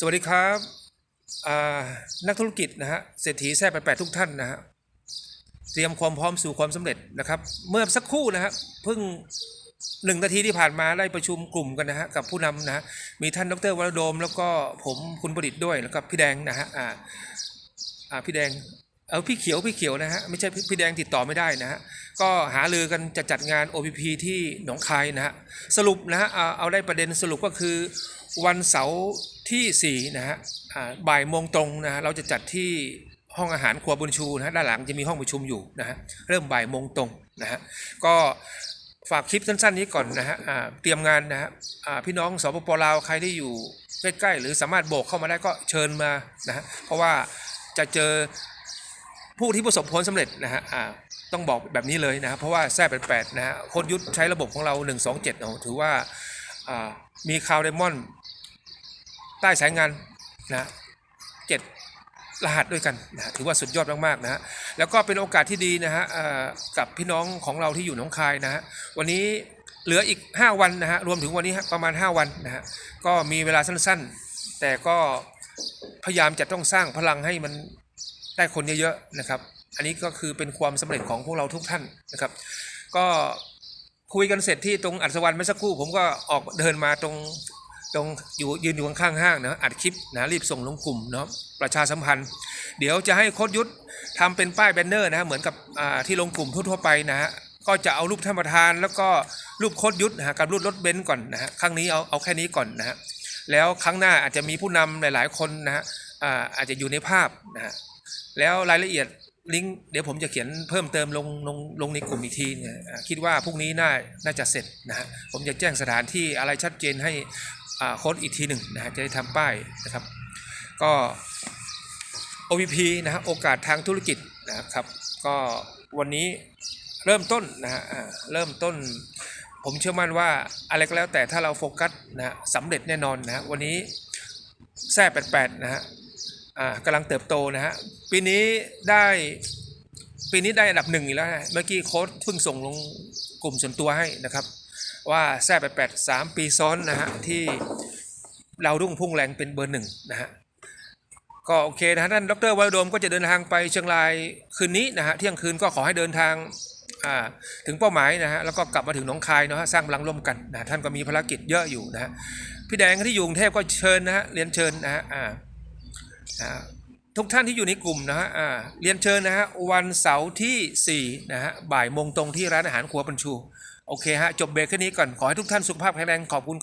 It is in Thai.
สวัสดีครับนักธุรกิจนะฮะเศรษฐีแท้แปดทุกท่านนะฮะเตรียมความพร้อมสู่ความสำเร็จนะครับ เมื่อสักครู่นะฮะเพิ่งหนึ่งนาทีที่ผ่านมาได้ประชุมกลุ่มกันนะฮะกับผู้นำนะฮะมีท่านดรวรโดม แล้วก็ผมคุณประดิษฐ์ด้วยแล้วก็พี่แดงนะฮะอ่าอ่าพี่แดงเอาพี่เขียวพี่เขียวนะฮะไม่ใช่พี่พี่แดงติดต่อไม่ได้นะฮะก็หาลือกันจะจัดงาน OPP ที่หนองคายนะฮะสรุปนะฮะเอาได้ประเด็นสรุปก็คือวันเสาร์ ที่4นะฮะบ่ายโมงตรงนะฮะเราจะจัดที่ห้องอาหารครัวบุญชูนะฮะด้านหลังจะมีห้องประชุมอยู่นะฮะเริ่มบ่ายโมงตรงนะฮะก็ฝากคลิปสั้นๆนี้ก่อนนะฮะเตรียมงานนะฮะพี่น้องสปปลาวใครที่อยู่ใกล้ๆหรือสามารถโบกเข้ามาได้ก็เชิญมานะฮะเพราะว่าจะเจอผู้ที่ประสบผลสำเร็จนะฮะต้องบอกแบบนี้เลยนะฮะเพราะว่าแซ่แปดแปดนะฮะโคดยุทธใช้ระบบของเรา 127เอาถือว่ามีคาวไดมอน ใต้สายงานนะเจ็ดรหัสด้วยกันนะถือว่าสุดยอดมากๆนะฮะแล้วก็เป็นโอกาสที่ดีนะฮะกับพี่น้องของเราที่อยู่หนองคายนะฮะวันนี้เหลืออีก 5 วันนะฮะรวมถึงวันนี้ประมาณ 5 วันนะฮะก็มีเวลาสั้นๆ แต่ก็พยายามจะต้องสร้างพลังให้มันได้คนเยอะๆนะครับ อันนี้ก็คือเป็นความสำเร็จของพวกเราทุกท่านนะครับ ก็คุยกันเสร็จที่ตรงอัศวรรณเมื่อสักครู่ ผมก็ออกเดินมาตรง ตรงอยู่ยืนอยู่ข้างๆห้างนะอัดคลิปนะรีบส่งลงกลุ่มเนาะประชาสัมพันธ์ เดี๋ยวจะให้โคดยุทธทำเป็นป้ายแบนเนอร์นะฮะเหมือนกับที่ลงกลุ่มทั่วๆไปนะฮะก็จะเอารูปท่านประธาน แล้วก็รูปโคดยุทธนะฮะกับรูปรถเบนซ์ก่อนนะฮะครั้งนี้เอาเอาแค่นี้ก่อนนะฮะแล้วครั้งหน้าอาจจะมีผู้นำหลาย ๆ คนนะฮะอาจจะอยู่ในภาพนะฮะแล้วรายละเอียดลิงก์เดี๋ยวผมจะเขียนเพิ่มเติมลงลงลงในกลุ่มอีกทีเนี่ยคิดว่าพรุ่งนี้น่าน่าจะเสร็จนะฮะผมจะแจ้งสถานที่อะไรชัดเจนให้ ค้ดอีกทีหนึ่งนะฮะจะได้ทำป้ายนะครับ ก็ OVP นะฮะโอกาสทางธุรกิจนะครับ ก็วันนี้เริ่มต้นนะฮะเริ่มต้น ผมเชื่อมั่นว่าอะไรก็แล้วแต่ถ้าเราโฟกัสนะฮะสำเร็จแน่นอนนะฮะวันนี้แซ่แปดแปดนะฮะกำลังเติบโตนะฮะปีนี้ได้ปีนี้ได้อันดับหนึ่งอีกแล้วนะเมื่อกี้โค้ดเพิ่งส่งลงกลุ่มส่วนตัวให้นะครับ ว่าแซ่แปดสามปีซ้อนนะฮะที่เรารุ่งพุ่งแรงเป็นเบอร์หนึ่งนะฮะก็โอเคนะฮะท่านดรวรโดมก็จะเดินทางไปเชียงรายคืนนี้นะฮะเที่ยงคืนก็ขอให้เดินทางถึงเป้าหมายนะฮะแล้วก็กลับมาถึงหนองคายเนาะฮะสร้างพลังร่วมกันนะท่านก็มีภารกิจเยอะอยู่นะฮะพี่แดงที่อยู่กรุงเทพก็เชิญนะฮะเรียนเชิญนะฮะอ่า ทุกท่านที่อยู่ในกลุ่มนะฮะเรียนเชิญนะฮะวันเสาร์ที่4นะฮะบ่ายโมงตรงที่ร้านอาหารครัวปัญชู โอเคฮะ จบเบรกแค่นี้ก่อน ขอให้ทุกท่านสุขภาพแข็งแรงขอบคุณ